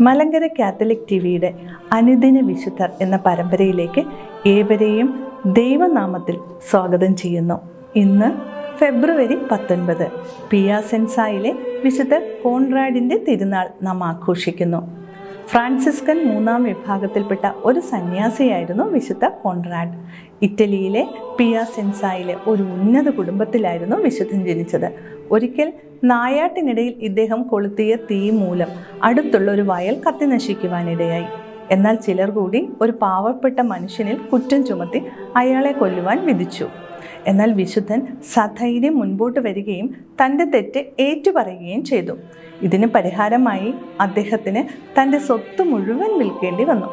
Malankara Catholic T വിയുടെ അനുദിന വിശുദ്ധർ എന്ന പരമ്പരയിലേക്ക് ഏവരെയും ദൈവനാമത്തിൽ സ്വാഗതം ചെയ്യുന്നു. ഇന്ന് ഫെബ്രുവരി പത്തൊൻപത് പിയാസെൻസായിലെ വിശുദ്ധ കോൺറാഡിന്റെ തിരുനാൾ നാം ആഘോഷിക്കുന്നു. ഫ്രാൻസിസ്കൻ മൂന്നാം വിഭാഗത്തിൽപ്പെട്ട ഒരു സന്യാസിയായിരുന്നു വിശുദ്ധ കോൺറാഡ്. ഇറ്റലിയിലെ പിയാസെൻസായിലെ ഒരു ഉന്നത കുടുംബത്തിലായിരുന്നു വിശുദ്ധൻ ജനിച്ചത്. ഒരിക്കൽ നായാട്ടിനിടയിൽ ഇദ്ദേഹം കൊളുത്തിയ തീ മൂലം അടുത്തുള്ള ഒരു വയൽ കത്തി നശിക്കുവാനിടയായി. എന്നാൽ ചിലർ കൂടി ഒരു പാവപ്പെട്ട മനുഷ്യനിൽ കുറ്റം ചുമത്തി അയാളെ കൊല്ലുവാൻ വിധിച്ചു. എന്നാൽ വിശുദ്ധൻ സധൈര്യം മുൻപോട്ട് വരികയും തന്റെ തെറ്റ് ഏറ്റുപറയുകയും ചെയ്തു. ഇതിന് പരിഹാരമായി അദ്ദേഹത്തിന് തന്റെ സ്വത്ത് മുഴുവൻ വിൽക്കേണ്ടി വന്നു.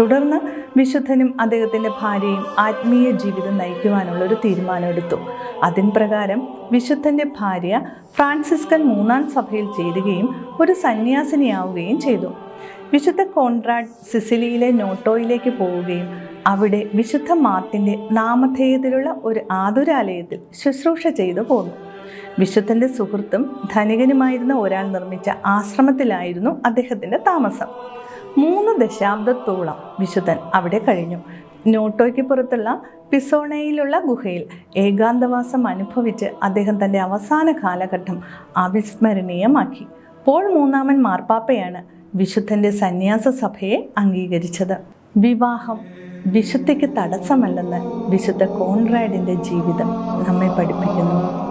തുടർന്ന് വിശുദ്ധനും അദ്ദേഹത്തിന്റെ ഭാര്യയും ആത്മീയ ജീവിതം നയിക്കുവാനുള്ള ഒരു തീരുമാനമെടുത്തു അതിൻ പ്രകാരം വിശുദ്ധന്റെ ഭാര്യ ഫ്രാൻസിസ്കൻ മൂന്നാം സഭയിൽ ചേരുകയും ഒരു സന്യാസിനിയാവുകയും ചെയ്തു. വിശുദ്ധ കോൺറാഡ് സിസിലിയിലെ നോട്ടോയിലേക്ക് പോവുകയും അവിടെ വിശുദ്ധ മാർട്ടിന്റെ നാമധേയത്തിലുള്ള ഒരു ആതുരാലയത്തിൽ ശുശ്രൂഷ ചെയ്തു പോന്നു. വിശുദ്ധന്റെ സുഹൃത്തും ധനികനുമായിരുന്ന ഒരാൾ നിർമ്മിച്ച ആശ്രമത്തിലായിരുന്നു അദ്ദേഹത്തിന്റെ താമസം. മൂന്ന് ദശാബ്ദത്തോളം വിശുദ്ധൻ അവിടെ കഴിഞ്ഞു. നോട്ടോയ്ക്ക് പുറത്തുള്ള പിസോണയിലുള്ള ഗുഹയിൽ ഏകാന്തവാസം അനുഭവിച്ച് അദ്ദേഹം തന്റെ അവസാന കാലഘട്ടം അവിസ്മരണീയമാക്കി. പോൾ മൂന്നാമൻ മാർപ്പാപ്പയാണ് വിശുദ്ധന്റെ സന്യാസ സഭയെ അംഗീകരിച്ചത്. വിവാഹം വിശുദ്ധിക്ക് തടസ്സമല്ലെന്ന് വിശുദ്ധ കോൺറാഡിന്റെ ജീവിതം നമ്മെ പഠിപ്പിക്കുന്നു.